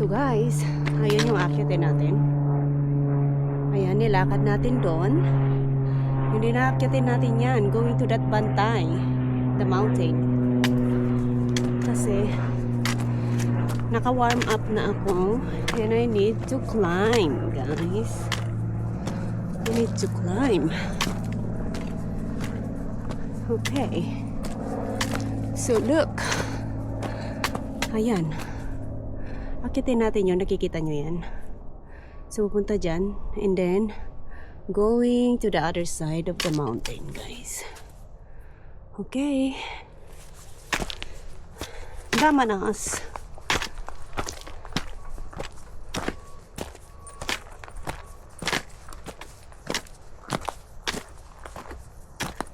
So guys, ayun yung akyatin natin. Ayan, nilakad natin doon. Hindi na akyatin natin yan. Going to that bantay. The mountain. Kasi, naka-warm up na ako. And I need to climb, guys. I need to climb. Okay. So, look. Ayan. Akitin natin yun. Nakikita nyo yan. So, pupunta dyan. And then, going to the other side of the mountain, guys. Okay. Damanas.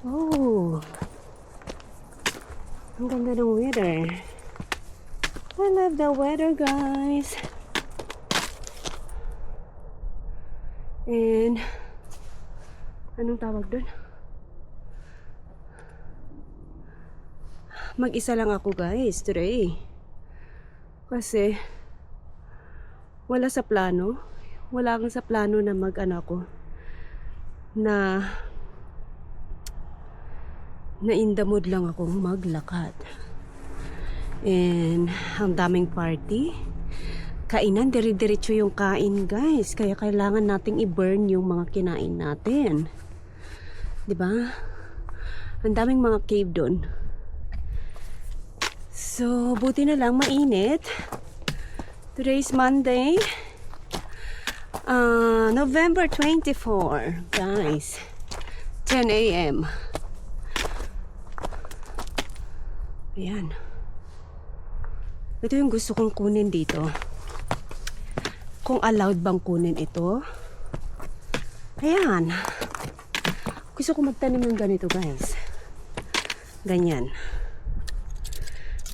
Oh. Ang ganda ng weather. I love the weather, guys. And, anong tawag doon? Mag-isa lang ako, guys, today. Kasi, wala sa plano. Wala kang sa plano na mag-ano ako. Na, na in the mood lang akong maglakad. And ang daming party. Kainan, dire-diretso yung kain guys. Kaya kailangan nating i-burn yung mga kinain natin. ba? Ang daming mga cave doon. So, buti na lang mainit. Today's Monday. Uh, November 24, guys. 10 a.m. Ayan. Ito yung gusto kong kunin dito. Kung allowed bang kunin ito. Ayan. Gusto ko magtanim ng ganito, guys. Ganyan.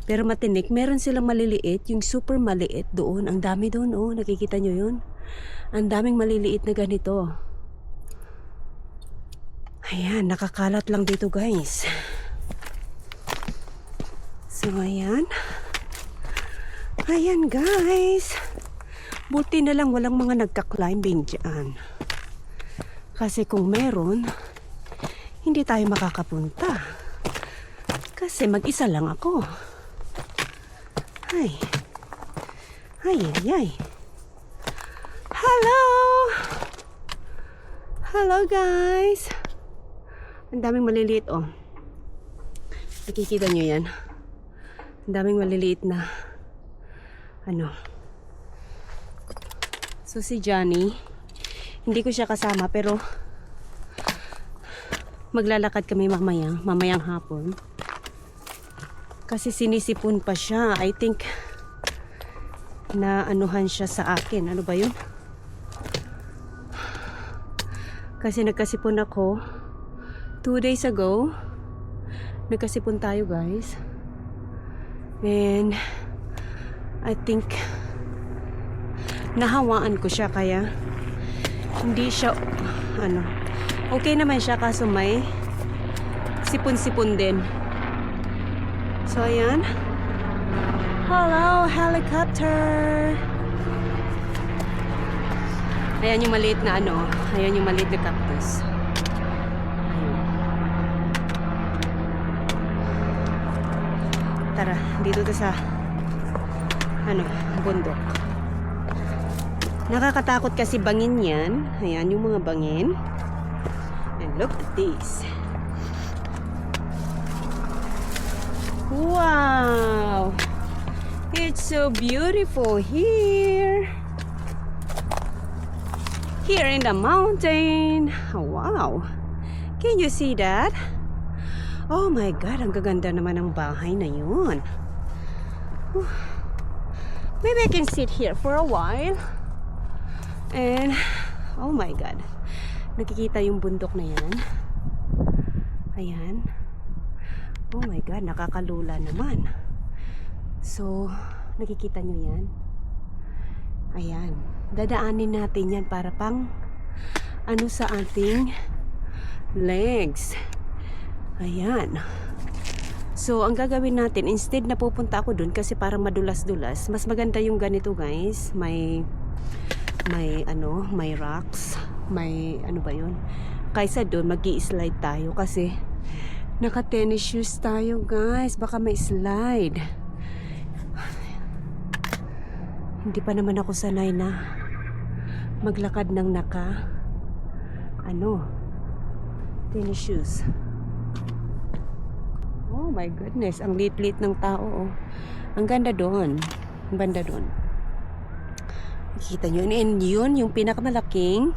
Pero matinik, meron silang maliliit, yung super maliit doon. Ang dami doon, oh. Nakikita nyo yun? Ang daming maliliit na ganito. Ayan, nakakalat lang dito, guys. So, ayan. Ayan, guys. Buti na lang walang mga nagka-climbing dyan. Kasi kung meron, hindi tayo makakapunta. Kasi mag-isa lang ako. Ay. Ay, ay, ay. Hello! Hello, guys. Ang daming maliliit, oh. Nakikita nyo yan. Ang daming maliliit na ano. So si Johnny, hindi ko siya kasama pero maglalakad kami mamaya, mamayang hapon. Kasi sinisipon pa siya. I think na anuhan siya sa akin. Ano ba yun? Kasi nagkasipon ako two days ago. Nagkasipon tayo guys. And I think nahawaan ko siya kaya hindi siya ano okay naman siya kaso may sipon-sipon din. So ayan. Hello helicopter! Ayan yung maliit na ano ayan yung maliit na cactus. Tara dito to sa ano, bundok. Nakakatakot kasi bangin yan. Ayan yung mga bangin. And look at this. Wow! It's so beautiful here. Here in the mountain. Wow! Can you see that? Oh my God, ang gaganda naman ng bahay na yun. Whew. Maybe I can sit here for a while. And, oh my God. Nakikita yung bundok na yan. Ayan. Oh my God, nakakalula naman. So, nakikita nyo yan? Ayan. Dadaanin natin yan para pang ano sa ating legs. Ayan. So, ang gagawin natin, instead na pupunta ako dun kasi para madulas-dulas, mas maganda yung ganito guys. May, may ano, may rocks. May, ano ba yun? Kaysa dun, mag slide tayo kasi naka-tennis shoes tayo guys. Baka may slide. Hindi pa naman ako sanay na maglakad ng naka, ano, tennis shoes. Oh my goodness, ang lit-lit ng tao. Oh. Ang ganda doon. Ang banda doon. Nakikita nyo. And yun, yung pinakamalaking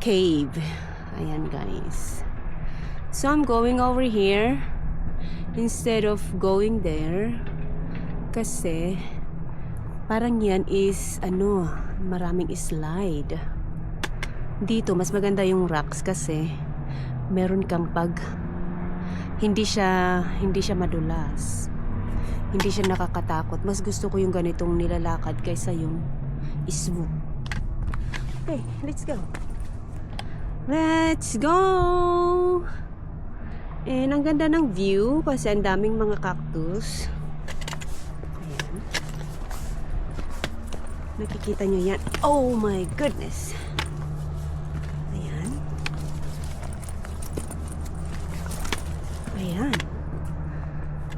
cave. Ayan guys. So I'm going over here instead of going there. Kasi parang yan is ano, maraming slide. Dito, mas maganda yung rocks kasi meron kang pag hindi siya hindi siya madulas. Hindi siya nakakatakot. Mas gusto ko yung ganitong nilalakad kaysa yung swoop. Okay, let's go. Let's go! And ang ganda ng view kasi ang daming mga cactus. Ayan. Nakikita nyo yan. Oh my goodness! Ayan. Ayan.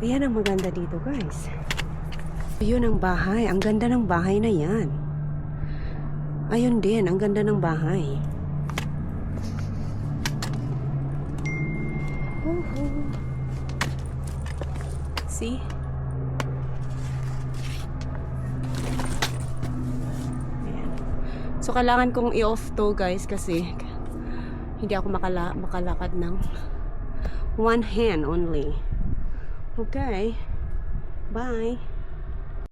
Ayan ang maganda dito, guys. Ayun ang bahay. Ang ganda ng bahay na yan. Ayun din, ang ganda ng bahay. See? So, kailangan kong i-off to, guys, kasi hindi ako makala makalakad ng one hand only. Okay. Bye.